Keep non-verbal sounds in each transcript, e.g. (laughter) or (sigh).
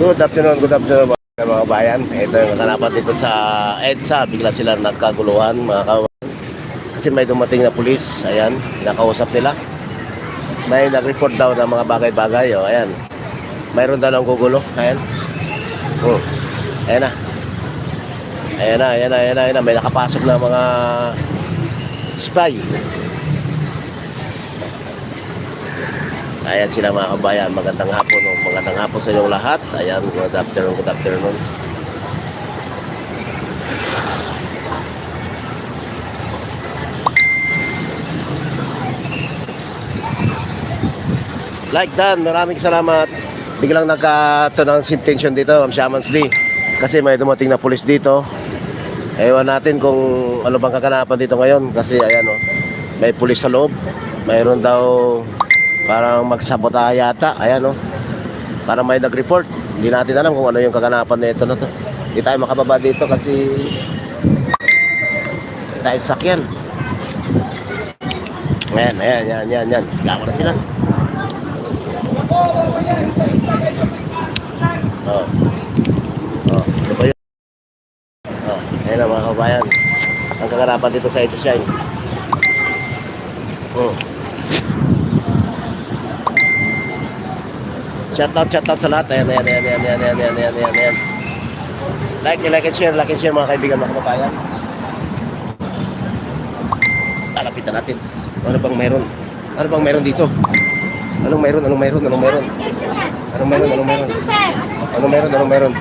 Good afternoon, good afternoon mga mga bayan. Ito yung kanapan dito sa EDSA. Bigla sila nagkaguluhan mga kawan. Kasi may dumating na pulis. Ayan, nakausap nila. May nag-report daw ng mga bagay-bagay. O, ayan. Mayroon daw ng gugulo. Ayan. Oh. Ayan na. Ayan na, ayan na, ayan na, ayan na. May nakapasok na mga spy. Ayan sila mga kabayan, magandang hapon, oh. magandang hapon sa inyong lahat. Ayan, good afternoon, good afternoon. Like Dan, maraming salamat. Biglang nagkato ng intention dito, Ma'am Shamans Lee. Kasi may dumating na pulis dito. Ewan natin kung ano bang kakanapan dito ngayon. Kasi ayan o, may pulis sa loob. Mayroon daw parang magsabota yata. Ayan o. Parang may nag-report. Hindi natin alam kung ano yung kaganapan nito na to. Hindi tayo makababa dito kasi hindi tayo sakyan. Ayan, ayan, ayan, ayan, ayan. Sigawa na sila. Oh. Oh, ano ba yun? Oh, ayan na mga kabayan. Ang kaganapan dito sa Shine. Oh. Shout out, shout out sa lahat. Ayan, ayan, ayan, ayan, ayan, ayan, ayan, ayan, ayan. Like, like and share, like and share mga kaibigan, mga kabayan. Lalapitan natin. Ano bang mayroon? Ano bang mayroon dito? Anong mayroon? Anong mayroon? Anong mayroon? Anong mayroon? Anong mayroon? Anong mayroon? Anong mayroon?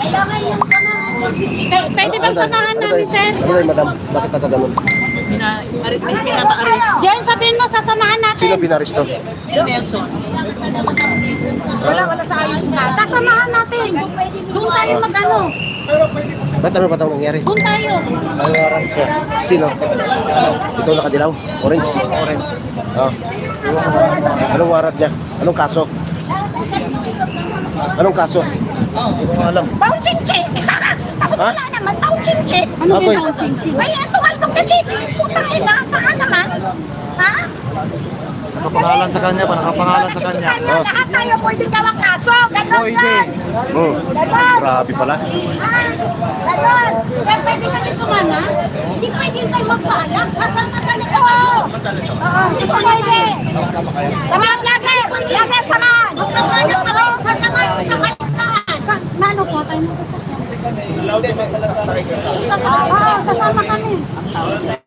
Kailangan yung samahan. P- Pwede bang Ano samahan Ano namin, sir? Ano tayo, madam? Bakit nagkaganon? Jen, sabihin mo, sasamahan natin. Sino pinaristo? Si Nelson. Wala, wala sa ayos yung kaso. Sasamahan natin. Doon tayo Ah. mag-ano. Ba't ano ba itong nangyari? Doon tayo. Ano siya? Sino? Ito nakadilaw? Orange? Orange. Oh. Anong warat niya? Anong kaso? Anong kaso? Hindi ko alam. Bauchinchi! (laughs) Tapos Ha? wala naman, bauchinchi! Ano ba yun? Ay, ito, halbog na chiki! Putang ina, saan naman? Ha? Nakapangalan sa kanya pa, nakapangalan sa kanya. Kanya, Oh. lahat tayo pwedeng gawang kaso. Ganon Pwede. yan. Hmm. Ganon. Grabe pala. Ha? Ganon. Sir, pwede kami sumama? Hindi pwede tayo magpaalam. Kasama ka nito. Oo, hindi po pwede. Samahan natin. Lager, samahan. Magkakanya ka rin. Sasamahan mo sa saan? Mano po tayo mo Sasama, sama kami.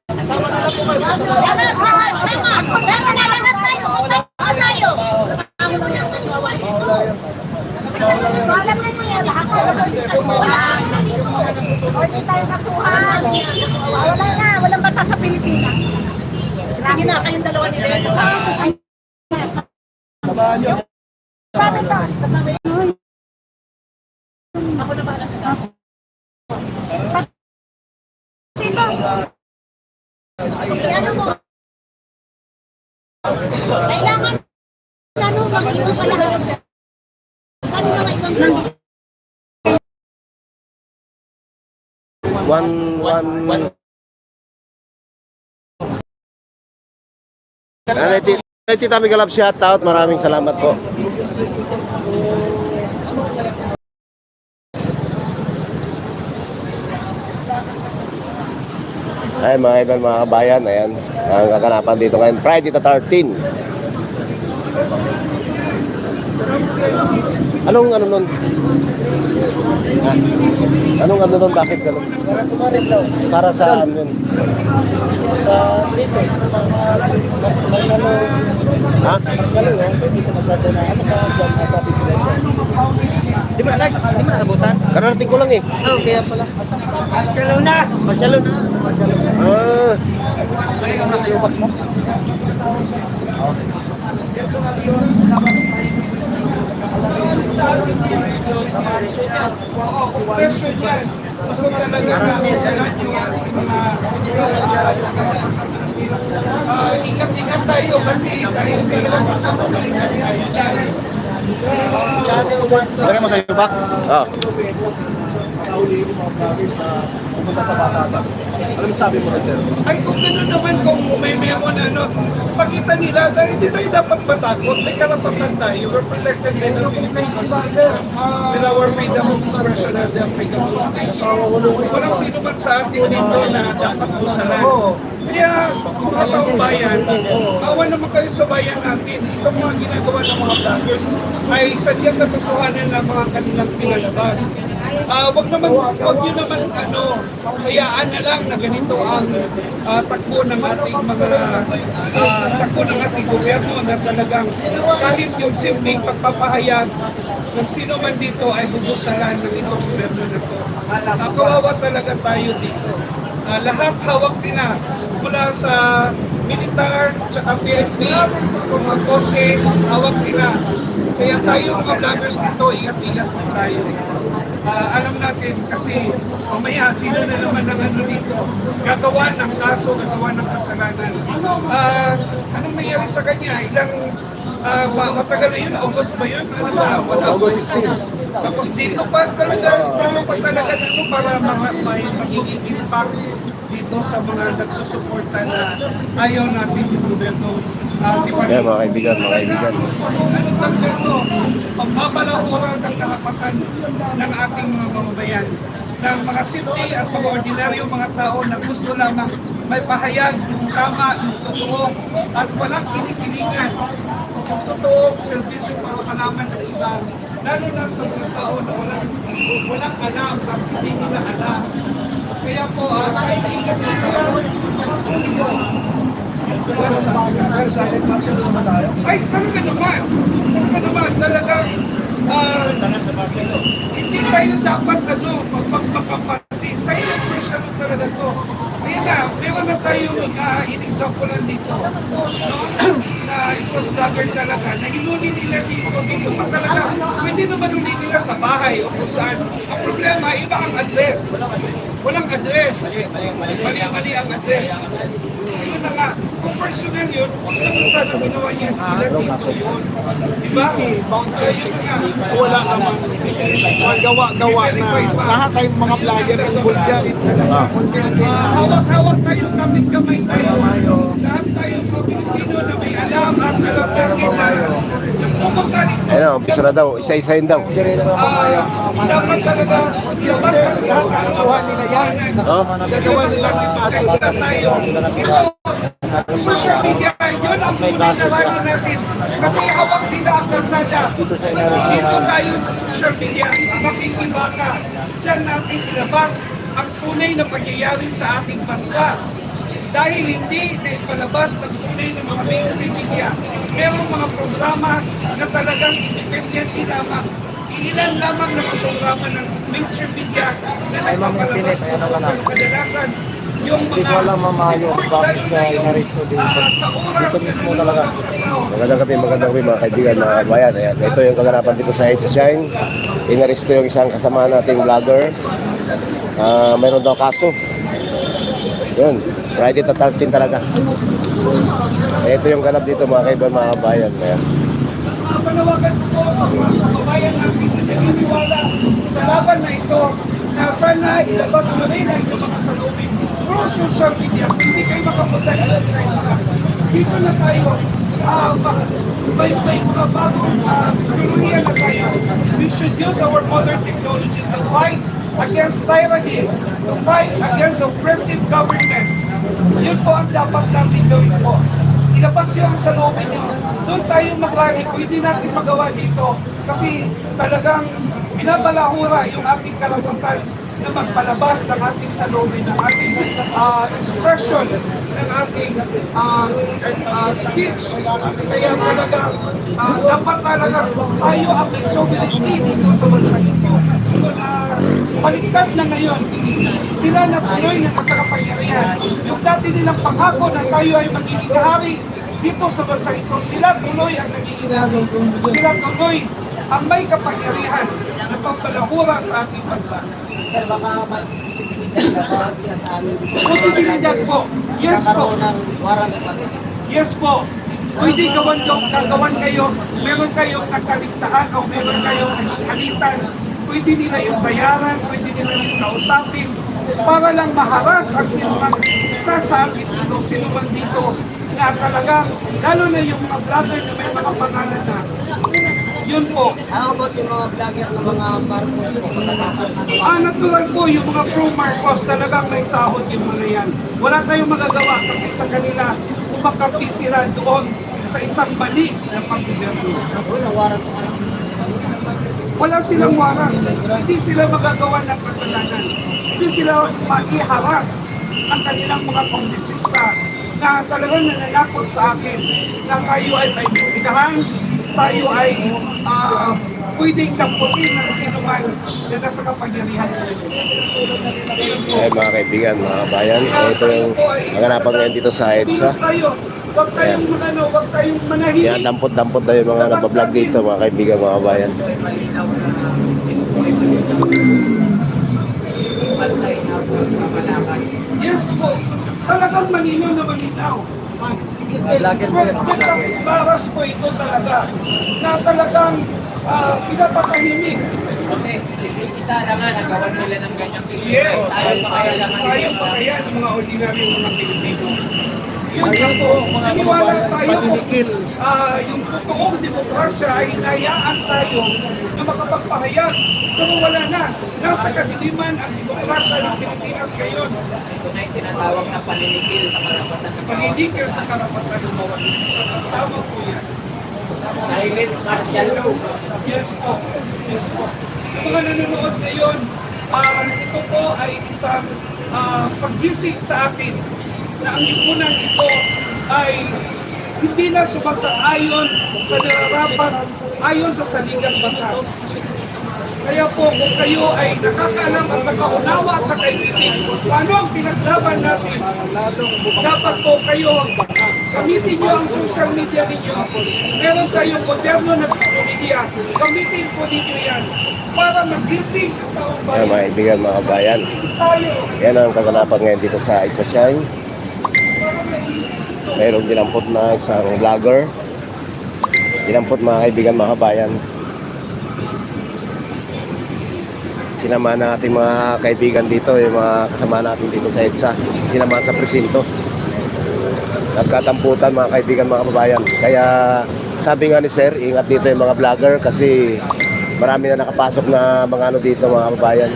One, one, one. Nanay Nanay Tita shout out. Maraming salamat po. Ay, mga ibang mga kabayan, ayan. Ang kaganapan dito ngayon, Friday the 13. Anong ano nun? Ha? Anong ano nun? Bakit ganun? Para tumaris daw. Para saan yun? Sa dito, sa Marshalo. Ha? Marshalo, oh. Dito masyado na. Ano sa dyan, nasa Biglan. Di mo na, di mo na abutan? Kararating ko lang eh. Oh, kaya pala. Marshalo na! Marshalo na! Marshalo na. Ah, Ano yung nasa yubat mo? Ingat-ingat tayo kasi tayo kailangan pasapasalitan sa channel. Dari mo sa box? Oo nahuli yung mga vloggers na pumunta sa batasan. Ano sabi mo rin, sir? Ay, kung gano'n naman, kung may meron ano, pakita nila, dahil hindi tayo dapat matakot, may karapatan tayo, we're protected by the with our freedom of expression and the freedom of speech. Walang sino man sa atin dito na dapat usalan. Kaya, mga taong bayan, awa naman kayo sa bayan natin. Ito mga ginagawa ng mga vloggers ay sadyang katotohanan ng mga kanilang pinalabas. Ah, wag naman, wag yun naman, ano, hayaan na lang na ganito ang ah, takbo ng ating mga, ah, takbo ng ating gobyerno na talagang kahit yung simpleng pagpapahayag ng sino man dito ay gugusalan ng itong gobyerno na to. Ah, kawawa talaga tayo dito. Ah, lahat hawak nila mula sa militar, tsaka PNP, mga korte, hawak nila. Kaya tayo mga vloggers dito, ingat-ingat tayo. Ah, alam natin kasi mamaya sino na naman ang ano dito gagawa ng kaso, gagawa ng kasalanan. Ah, anong nangyari sa kanya? Ilang ma- matagal na yun? August ba yun? Ano ba? Wala. August 16. Tapos dito pa talaga, tama pa talaga ano para mga may magiging impact dito sa mga nagsusuporta na ayaw natin yung gobyerno. Uh, Yan mga kaibigan, mga kaibigan. ano lang dito, pagbabalahura ng ating mga mamamayan ng mga simple at mga ordinaryo mga tao na gusto lamang may pahayag yung tama, yung totoo at walang kinikilingan yung totoo servisyo para malaman ng iba lalo na sa mga tao na walang, walang alam at hindi nila alam kaya po, uh, kahit ingat na tayo, ay, talaga naman. Talaga naman. Talagang, ah, hindi tayo dapat, ano, magpagpapapati. Silent person talaga to. Kaya na, meron na tayo uh, in-example dito. No? Isang vlogger talaga, na hinuli nila dito. Dito pa talaga, pwede naman huli nila sa bahay o kung saan. Ang problema, iba ang address. Walang address. Mali-mali ang address. Na nga, kung personal yun, huwag naman sana ginawa niya. Ilan dito yun. Diba? bouncer Ayun nga. Wala namang magawa-gawa na lahat tayong mga vlogger involved yan. Unti-unti Ah, tayo. Hawak-hawak tayo, kamit-kamay tayo. Lahat tayo mga Pilipino na may alam at alam na ito. Ayun na, umpisa na daw. Isa-isahin daw. Ah, dapat talaga, Lahat kakasuhan nila yan. Oh? Gagawa nila ng kaso sa tayo. Ito, social media, yun ang pinagsasabi natin. Kasi hawak sila ang kalsada. Dito tayo sa social media, makikibaka. Diyan natin ilabas ang tunay na pangyayari sa ating bansa. Dahil hindi na ipalabas ng tunay ng mga mainstream media, merong mga programa na talagang independente lamang. Ilan lamang na programa ng mainstream media na nagpapalabas ng kadalasan Hindi ko alam, Ma'am Mayo, bakit sa inaresto dito. Ah, Dito mismo talaga. Magandang gabi, magandang gabi mga kaibigan, mga kabayan. Ayan, ito yung kaganapan dito sa Edge Shine. Inaresto yung isang kasama nating vlogger. Ah, mayroon daw kaso. Yun, Friday to 13 talaga. Ito yung ganap dito mga kaibigan, mga kabayan. Ayan. panawagan po sa mga kababayan natin na naniniwala sa laban na ito na sana ilabas mo rin ang mga salubin through social media. Hindi kayo makapunta sa isa. Dito na tayo. ma- may, may mga bagong uh, teorya na tayo. We should use our modern technology to fight against tyranny, to fight against oppressive government. Yun po ang dapat natin gawin po ilabas yung sa looban nyo. Doon tayo maglari hindi natin magawa dito. Kasi talagang binabalahura yung ating karapatan na magpalabas ng ating salubin, ng ating ah, expression, ng ating ah, ah, speech. Kaya talaga, ah, dapat talaga tayo ang sovereignty dito sa bansa ito. Na baliktad na ngayon, sila na tuloy na nasa kapangyarihan. Yung dati nilang pangako na tayo ay magiging kahari dito sa bansa ito, sila tuloy ang nagiging. Sila tuloy ang may kapangyarihan na pampalahura sa ating bansa. Sir, baka may posibilidad na siya sa amin. Posibilidad po. Yes po. Ng warrant of. Yes po. Pwede gawan yung gagawan kayo, meron kayong nakaligtaan o meron kayong halitan pwede nila yung bayaran, pwede nila yung kausapin, para lang maharas ang sinuman isa sa akin dito, sinuman dito, na talagang, lalo na yung mga vlogger na may mga pangalan na, yun po, How about yung mga vlogger ng mga Marcos po pagkatapos? Ah, natural po, yung mga pro Marcos talagang may sahod yung mga yan. Wala tayong magagawa kasi sa kanila, umakampi sila doon sa isang mali na pagbiberno. Wala, arrest. Wala silang warang. Hindi sila magagawa ng kasalanan. Hindi sila maiharas ang kanilang mga kongresista na talagang nananakot sa akin na tayo ay may investigahan, tayo ay ah, pwedeng tamputin ng sino man na nasa kapangyarihan. Eh mga kaibigan, mga kabayan, ito yung naganapan ngayon dito sa EDSA. Huwag tayong ano, huwag tayong Yan, manahimik. dampot-dampot na yung mga nabablog dito, mga kaibigan, mga kabayan. Yes po. Talagang malinaw na malinaw. Po yun. Baras po ito talaga. Na talagang uh, pinapatahimik. Kasi si isa na nga nagawa nila ng ganyang system. Yes. Tayo pa kaya lang Tayo pa kaya ng mga ordinary mga Pilipino. Lang po, mga kababayan, tayo patinikil. ah, yung totoong demokrasya ay inayaan tayo na makapagpahayag. Pero wala na. Nasa kadiliman ang demokrasya ng Pilipinas ngayon. Ito na yung tinatawag na paninikil sa karapatan ng isa sa karapatan ng bawat isa. Tama po yan. Silent martial law. Yes po. Yes po. Yung mga nanonood ngayon, ah, ito po ay isang ah, paggising sa akin na ang lipunan ito ay hindi na sumasang-ayon sa nararapat ayon sa saligang batas. Kaya po, kung kayo ay nakakaalam at nakaunawa at nakaitigil, paano ang pinaglaban natin? Dapat po kayo, gamitin nyo ang social media ninyo. Meron tayong moderno na media. Gamitin po ninyo yan para magising ang taong Yan, bayan. mga kaibigan, mga kabayan. Tayo. Yan ang kaganapan ngayon dito sa Shine. Mayroong dinampot na isang vlogger. Dinampot mga kaibigan, mga kabayan. Sinama na ating mga kaibigan dito, yung mga kasama natin dito sa EDSA. Sinama sa presinto. Nagkatamputan mga kaibigan, mga kababayan. Kaya sabi nga ni Sir, ingat dito yung mga vlogger kasi marami na nakapasok na mga ano dito mga kababayan.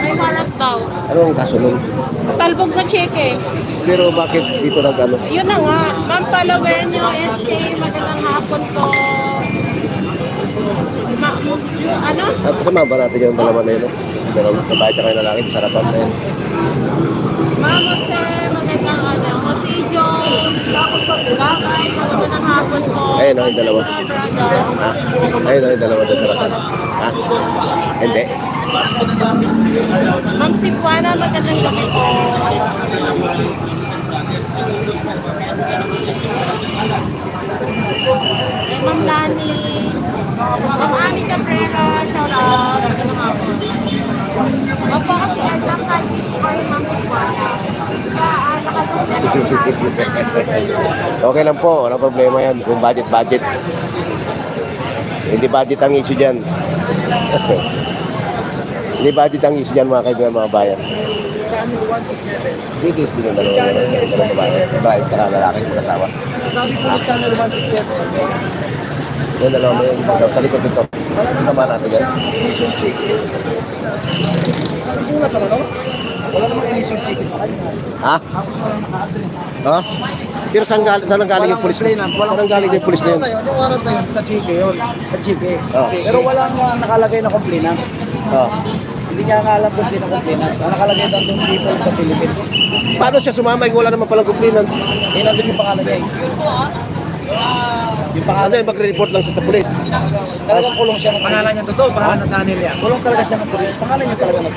May warrant daw. Nun? Talbog na cheque. Pero bakit dito nag ano? Yun na nga. Ma'am Palawenyo, NC, magandang hapon po. Ma, ano? At kasama ba natin yung dalawa na yun? no? Dalawa, babae tsaka yung lalaki, sarapan na yun. Ma'am Jose, magandang ano. Jose John, tapos po, Gabay, magandang hapon po. Ayun, oh, yung dalawa. Ha? Ayun, ayun, dalawa doon sarapan. Ha? Hindi. Ma'am Sipuana, magandang gabi po. Ma'am Lani. Ma'am Ami Cabrera, shout out. Hapon. Opo, kasi Elsa kahit hindi ko yung. Kaya, ah, nakatulog na lang. (laughs) Okay lang po, walang problema yan. Kung budget-budget. Hindi budget ang issue dyan. (laughs) Hindi budget ang issue dyan mga kaibigan mga bayan. Channel 167. Dito din yung dalawa. Dalawa babae. Babae, tsaka lalaki, mag-asawa. Sabi ko channel 167. Yung dalawa mo yung dalawa. Sa likod dito. Kasama natin yan. Wala namang relationship sa kanya. Ha? Tapos wala naka-address. Ha? Pero saan, gal saan galing yung pulis? complainant, Saan galing yung pulis na yun? Yung warrant na yun, sa Chike yun. Sa Chike. Ah. Pero walang uh, nakalagay na complainant. Ha? Hindi niya nga alam kung sino complainant. Ang nakalagay doon yung people the Philippines. Paano siya sumama? Wala naman palang kumplinan. Eh, nandun yung pangalan niya eh. Yung Ano pangalan, yung magre-report lang siya sa pulis? talagang kulong siya ng Pangalan niya totoo, pangalan ng channel yan. Kulong talaga siya ng tulis. Pangalan niya talaga ng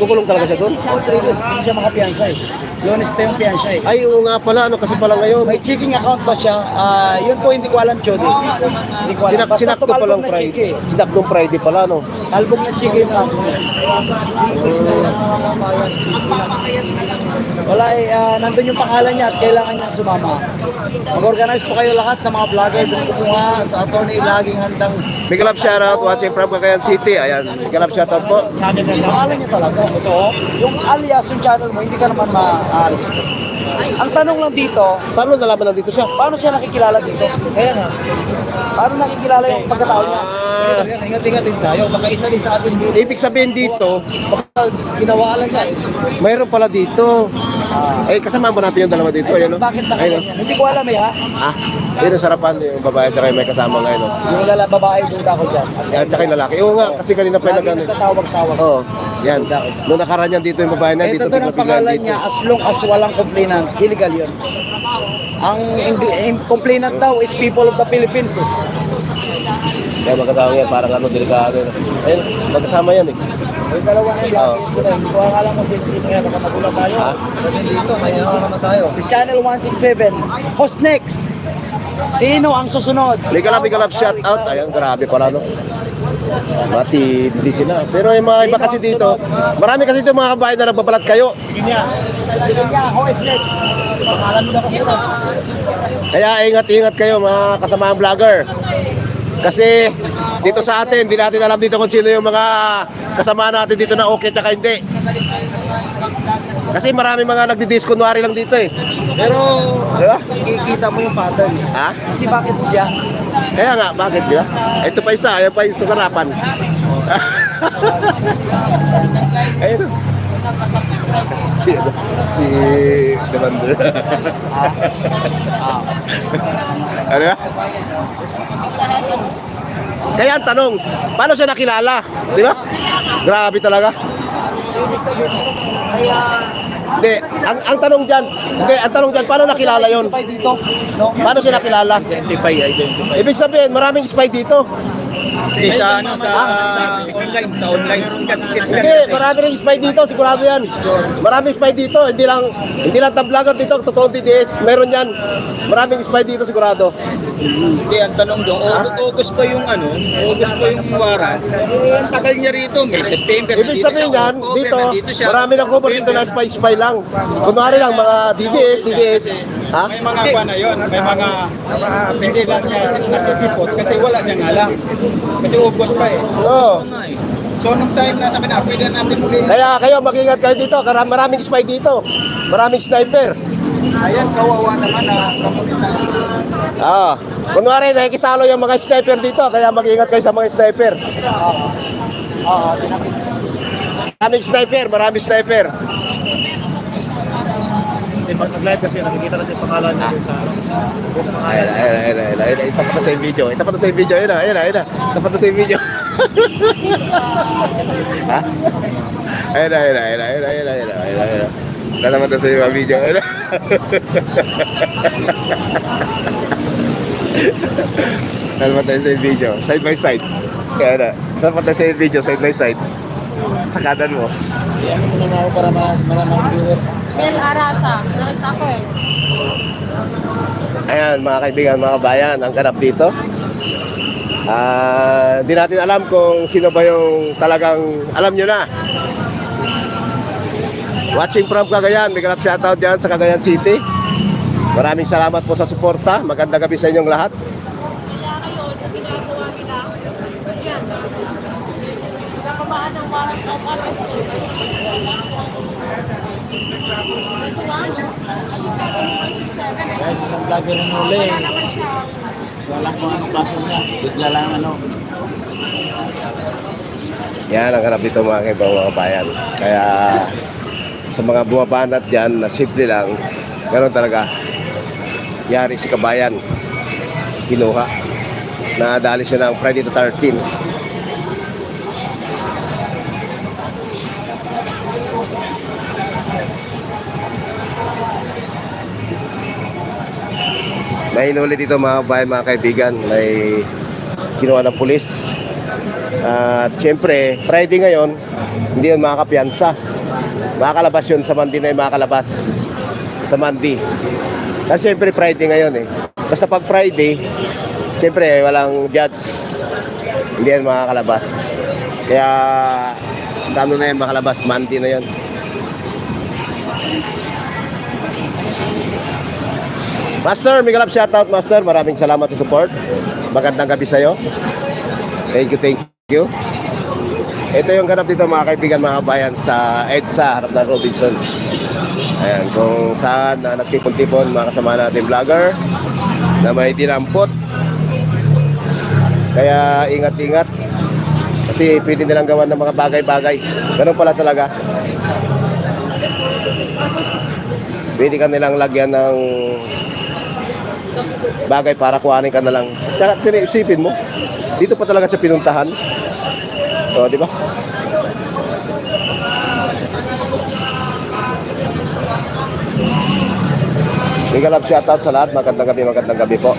Kukulong talaga siya doon? All three hindi siya makapiyansa eh. Lunes pa yung piyansa eh. Ay, oo nga pala, ano kasi pala ngayon. May checking account ba siya? Ah, yun po hindi ko alam, Chody. Hindi ko alam. Sinak, Basta sinakto tumalbog palang na Friday. chiki. Sinaktong Friday pala, no? Album na chiki yung kaso niya. Wala eh, ah, nandun yung pangalan niya at kailangan niya sumama. Mag-organize po kayo lahat ng mga doon kumuha sa attorney laging handang Big love shoutout watching from Cagayan City. Ayan, big love shoutout po. channel na pangalan niya talaga. Ito, yung alias yung channel mo, hindi ka naman ma-alis. Ang tanong lang dito, Paano nalaman nandito siya? paano siya nakikilala dito? Kaya nga. Paano nakikilala yung pagkatao niya? Ah, Ingat-ingat din tayo. Baka isa din sa atin dito. ibig sabihin dito, Baka ginawa lang siya mayroon pala dito. Ah. Eh, kasama ba natin yung dalawa dito? Ayan, no? Bakit Ayun, nakaganyan? no? Hindi ko alam eh ha. Ah, yun ang sarapan yung babae at saka yung may kasama ngayon. No? Yung lala babae, duda ko dyan. Yan, tsaka yung lalaki. Oo nga, kasi kanina pa yung Lagi nag nagtatawag-tawag. Oo, yan. Nung nakaraan yan dito yung babae na, Eh, dito ito bigla ang pangalan niya, as long as walang complainant, illegal yun. Ang Eng- complainant daw is people of the Philippines eh. Kaya magkatawang yan, parang ano, delikado. Ayun, magkasama yan eh. Yung dalawa na lagi sila, hindi ko alam kung sino-sino yan, baka magulat tayo. Ha? Dito, kaya naman tayo. Si Channel 167, host next. Sino ang susunod? May kalab, may kalab shout out. Ayun, grabe pala no. Matindi sila. Pero yung mga iba kasi dito, marami kasi dito mga kabayan na nagbabalat kayo. Mo. Kaya ingat-ingat kayo mga kasamaang vlogger. Kasi dito sa atin, hindi natin alam dito kung sino yung mga kasama natin dito na okay tsaka hindi. Kasi marami mga nagdi-diskunwari lang dito eh. Pero, Di ba? kikita mo yung pattern. Ha? Kasi bakit siya? Kaya nga, bakit di ba? Ito pa isa, ayan pa yung sa sarapan. (laughs) Ayun. Si, si Demander. Ah. (laughs) ano ba? Kaya ang tanong, paano siya nakilala? Di ba? Grabe talaga. Hindi, ang, ang tanong dyan, hindi, ang tanong dyan, paano nakilala yon? Paano siya nakilala? Identify, identify. Ibig sabihin, maraming spy dito. Hindi, sa ano, sa, sa, online, sa online. Hindi, marami rin spy dito, sigurado yan. Maraming spy dito, hindi lang hindi lang top vlogger dito, totoo DDS, meron yan. Maraming spy dito sigurado. Hindi, ang tanong doon, August, pa yung ano, August pa yung warrant. Ang tagal niya rito, may September. Ibig sabihin yan, dito, marami lang cover dito na spy spy lang. Kunwari lang mga DDS, DDS. Ha? May mga pa na yun, may mga hindi lang niya nasisipot kasi wala siyang alam. Kasi ubos pa eh. Oo. So nung time na sa na, pwede natin muli. Kaya kayo mag-ingat kayo dito, kara- maraming spy dito. Maraming sniper. Ayan, kawawa naman na kamunitas. Ah, kunwari nakikisalo yung mga sniper dito, kaya mag-ingat kayo sa mga sniper. Oo, tinapit. Maraming sniper, maraming sniper. Pag nag-live kasi nakikita kasi pangalan niya sa ano. Ayun na, ayun na, ayun na, ayun na, ayun na. Na sa yung video. Itapat na sa yung video. Ayun na, ayun na, ayun na. Itapat na sa yung video. (laughs) ha? Ayun na, ayun na, ayun na, ayun na, ayun na, ayun na, ayun na, ayun na. Na sa yung video. Ayun na. (laughs) Itapat na sa yung video. Side by side. Ayun na. Itapat na sa yung video. Side by side. Sakadan mo. Yan mo naman ako para ma- maraming viewers. Mel Arasa, nakita ko eh. Ayan, mga kaibigan, mga kabayan, ang ganap dito. Ah, hindi natin alam kung sino ba yung talagang alam nyo na. Watching from Cagayan, big love shoutout dyan sa Cagayan City. Maraming salamat po sa suporta. Magandang gabi sa inyong lahat. Yan. Nakabaan ng warrant of arrest. Nagawaan, kasi sa 167 eh. Guys, isang vlogger ng huli. Wala naman siya. Walang kung ang kaso niya. Bigla lang ano. Yan ang hanap dito mga kaibang mga bayan. Kaya sa mga bumabanat dyan na simple lang, ganoon talaga. Yari si kabayan. Kinuha. Nadali siya ng Friday to 13. May hinuli dito mga bayan, mga kaibigan. May kinuha ng pulis. At siyempre, Friday ngayon, hindi yun makakapiyansa. Makakalabas yun sa Mandi na yung makakalabas. Sa Mandi. Kasi siyempre Friday ngayon eh. Basta pag Friday, siyempre walang judge. Hindi yan makakalabas. Kaya sa ano na yan makalabas, Mandi na yun. Master, may galap shoutout Master. Maraming salamat sa support. Magandang gabi sa'yo. Thank you, thank you. Ito yung ganap dito mga kaibigan, mga bayan sa EDSA, harap ng Robinson. Ayan, kung saan na nagtipon-tipon mga kasama natin vlogger na may dinampot. Kaya ingat-ingat kasi pwede nilang gawan ng mga bagay-bagay. Ganun pala talaga. Pwede ka nilang lagyan ng bagay para kuhanin ka na lang. Tsaka isipin mo, dito pa talaga siya pinuntahan. O, di ba? Big love shoutout sa lahat. Magandang gabi, magandang gabi po.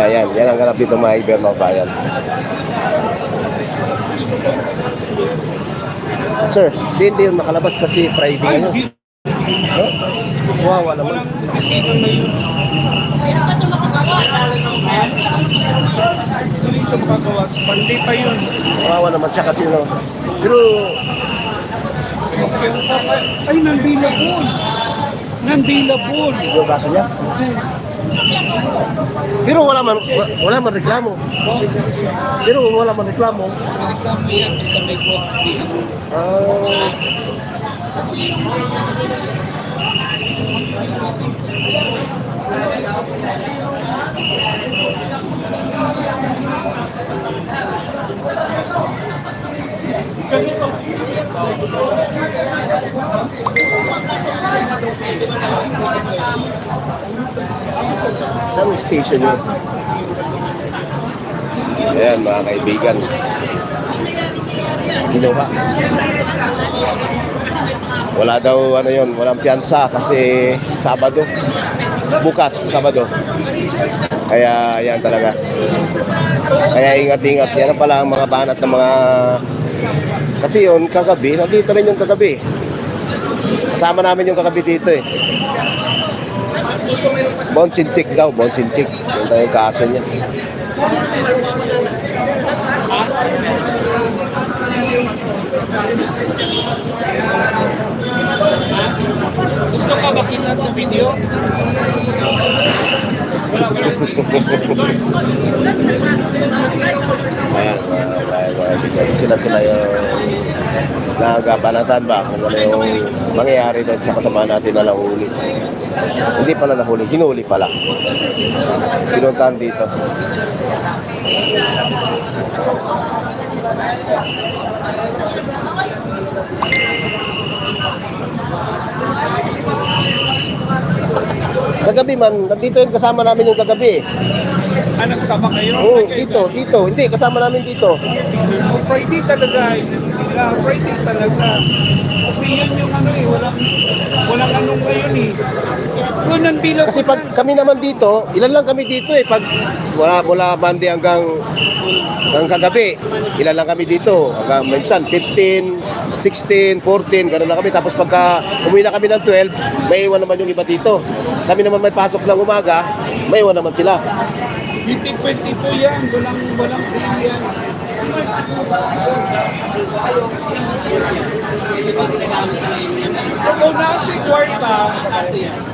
Yan, yan. Yan ang ganap dito mga Iber, mga bayan. Hindi, hindi yun makalabas kasi Friday ngayon. Huh? Wawa naman. Sino na yun? Tuloy sa makagawa. Monday pa yun. Wawa naman siya kasi no. Pero, Ay, nandilabol. Nandilabol. yung kaso niya. Pero wala man, wa- wala man reklamo. Pero wala man reklamo. Ah, saan station yun? Ayan mga kaibigan. Kinuha. Wala daw ano yun, walang piyansa kasi Sabado. Bukas, Sabado. Kaya yan talaga. Kaya ingat-ingat. Yan pala ang mga banat ng mga... Kasi yun, kagabi, nandito rin yung kagabi. Kasama namin yung kagabi dito eh. Bonsintik daw, bonsintik. Yun daw yung kaso niya. Gusto ka makita sa video? Wala, wala. Ayan, kaibigan. sila-sila yung nagabanatan ba kung ano yung mangyayari dahil sa kasama natin na nahuli. Hindi pala nahuli, hinuli pala. Pinuntahan dito. Kagabi man, nandito yung kasama namin yung kagabi. Ah, nagsama kayo? Oo, dito, dito. Hindi, kasama namin dito. Friday talaga. Yeah, Friday talaga. Kasi yun yung ano eh, walang, walang anong ngayon eh. So, nandila Kasi pag kami naman dito, ilan lang kami dito eh. Pag wala mula Monday hanggang hanggang kagabi, ilan lang kami dito. Hanggang minsan 15, 16, 14, gano'n lang kami. Tapos pagka umuwi na kami ng 12, may iwan naman yung iba dito. Kami naman may pasok ng umaga, may iwan naman sila. 2022 yan, walang, walang free yan. Kung nasa kwarta,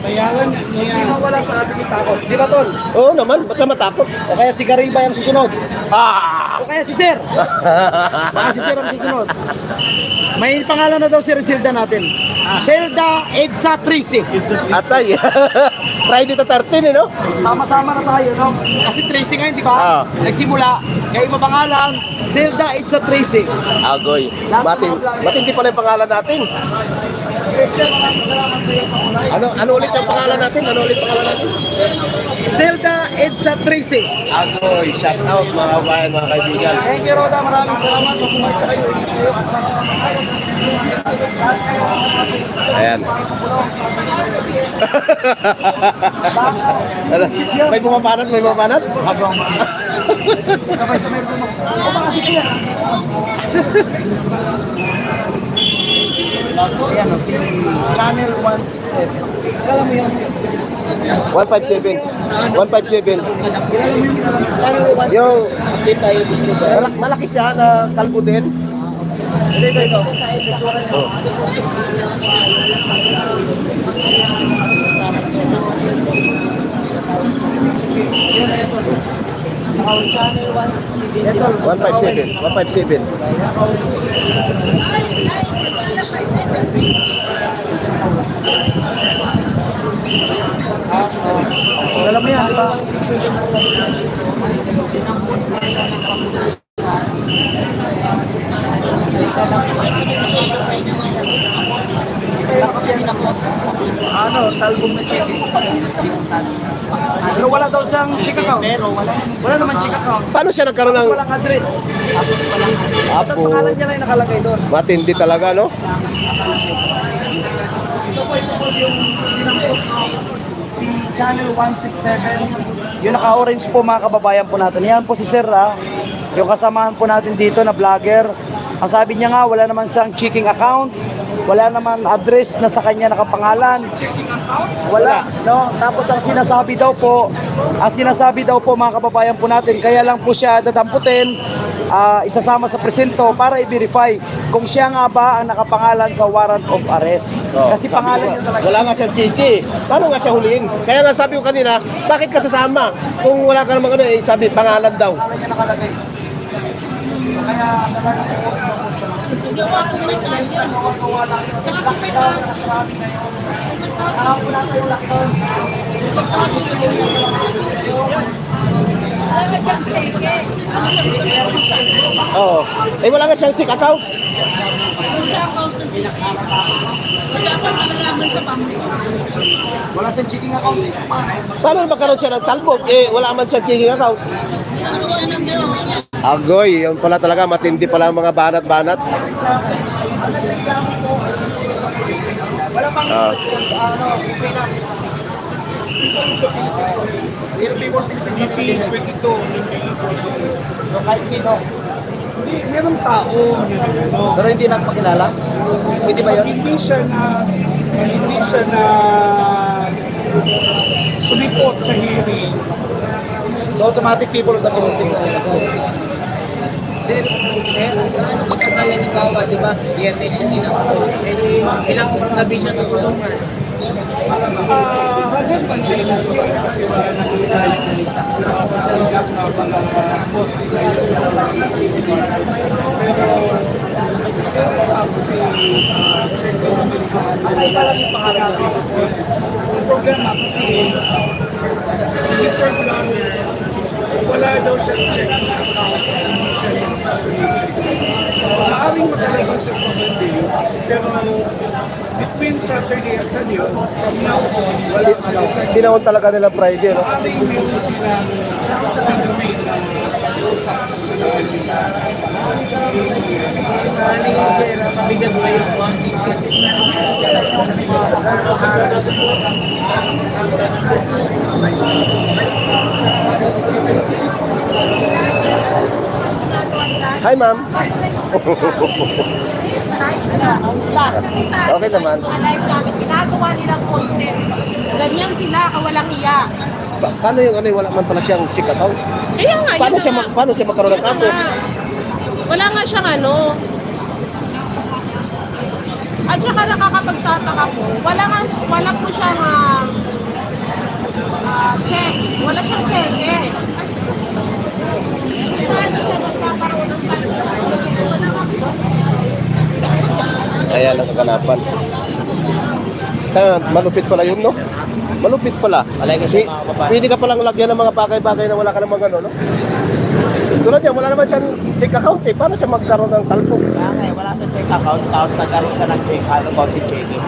bayaran niya. wala sa ating itakot. Di ba, Tol? Oo naman, ba't ka matakot? O kaya si Gariba yung susunod. Ah! Kaya si Sir. Baka si Sir ang susunod. May pangalan na daw si Zelda natin. Zelda Edsa Trisi. Atay. Friday to 13 eh, no? Sama-sama na tayo, no? Kasi Tracy ngayon, di ba? Ah. Nagsimula, Kayo mapangalan, Zelda It's a Tracy. Agoy. Lahat ng Matin, mga vlogger. matindi pala yung pangalan natin. Christian, maraming salamat sa iyo. Ano ano ulit yung pangalan natin? Ano ulit pangalan natin? Zelda It's a Tracy. Agoy. Shout out mga kabayan, mga kaibigan. Thank you, Roda. Maraming salamat. Ayan. (laughs) ano? May pumapanat, may pumapanat? Sabay sa Si ano, si Channel 167. Alam mo yun? 157. 157. Kilala mo yun? Channel 167. Yung malaki, malaki siya na kalbo din. Ito, ito, ito. Oh. Ito, 157. 157. Alam mo yan, ba? Ano, talbog na chicken. Pero wala daw siyang chick account. Pero wala. Wala naman chick account. Paano siya nagkaroon ng Walang address. Basta apo? pangalan niya lang yung nakalagay doon. Matindi talaga, no? Ito po, ito po yung tinangkot si Channel 167. Yung naka-orange po mga kababayan po natin. Yan po si Sir ha. Yung kasamahan po natin dito na vlogger. Ang sabi niya nga, wala naman siyang checking account. Wala naman address na sa kanya nakapangalan. Wala, no? Tapos ang sinasabi daw po, ang sinasabi daw po mga kababayan po natin, kaya lang po siya dadamputin, ah, isasama sa presento para i-verify kung siya nga ba ang nakapangalan sa warrant of arrest. Oh, Kasi pangalan niya talaga. Wala nga siyang chiki. Paano nga siya huliin? Kaya nga sabi ko kanina, bakit ka sasama? Kung wala ka naman ano eh, sabi pangalan daw. Niya nakalagay. Kaya Gawa ko may kaso. lockdown sa marami ngayon. Alam po natin yung lockdown. Wala ka siyang siyang peke? Oo. Eh wala nga siyang check account. Kung sa account ng Wala pa malalaman sa pamilya. Wala siyang checking account. Paano magkaroon siya ng talbog? Eh wala man siyang checking account. Agoy, yun pala talaga, matindi pala ang mga banat-banat. Wala pang Ah. ano. Zero people Philippines sa. So kahit sino. Hindi, merong tao na Pero hindi nagpakilala. Pwede ba yun? hindi siya na hindi siya na sumipot sa hearing. So automatic people of the Philippines. Sir, eh, ano pagkakala ng bawa, di ba? Viernes siya din ako. Eh, ilang gabi siya sa kulungan. Ah, pero pero ako si check ko ay parang yung pangalan ko ang problema kasi si magkalabas siya sa Monday, pero between Saturday at Sunday, from now on, wala alaw sa Tinawon talaga nila Friday, no? Maaaring meron silang gagawin na sa Ano yung sir, mabigat ba yung bouncing check? Hi, ma'am. (laughs) Okay naman. Alive namin, ginagawa nilang content. Ganyan sila, kawalang iya. Pa- paano yung ano, wala man pala siyang check account? Kaya nga, Paano siya, nga. paano siya magkaroon ng kaso? Wala. Nga siyang ano. At saka nakakapagtataka po, wala nga, wala po siyang ah, ah, check. Wala siyang check eh. Paano siya magkakaroon ng Wala nga po. Kaya lang kaganapan. Kaya malupit pala yun, no? Malupit pala. Pwede, pwede ka palang lagyan ng mga bagay-bagay na wala ka namang ano, no? Tulad yan, wala naman siyang check account eh. Paano siya magkaroon ng talpo? Eh, wala sa check account, tapos nagkaroon siya ng check, ko si checking.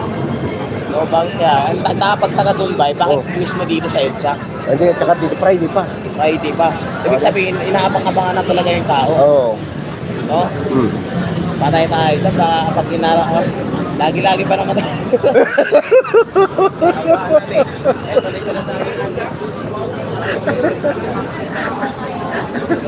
No, bang siya, ang ta- dapat taga Dubai, bakit mismo dito sa EDSA? Hindi, tsaka dito Friday pa. Friday pa. Ibig sabihin, inaabang-abangan na talaga yung tao. Oo. No? Hmm. Patay tayo dyan, baka pag ginara ka, lagi-lagi pa naman tayo. (laughs)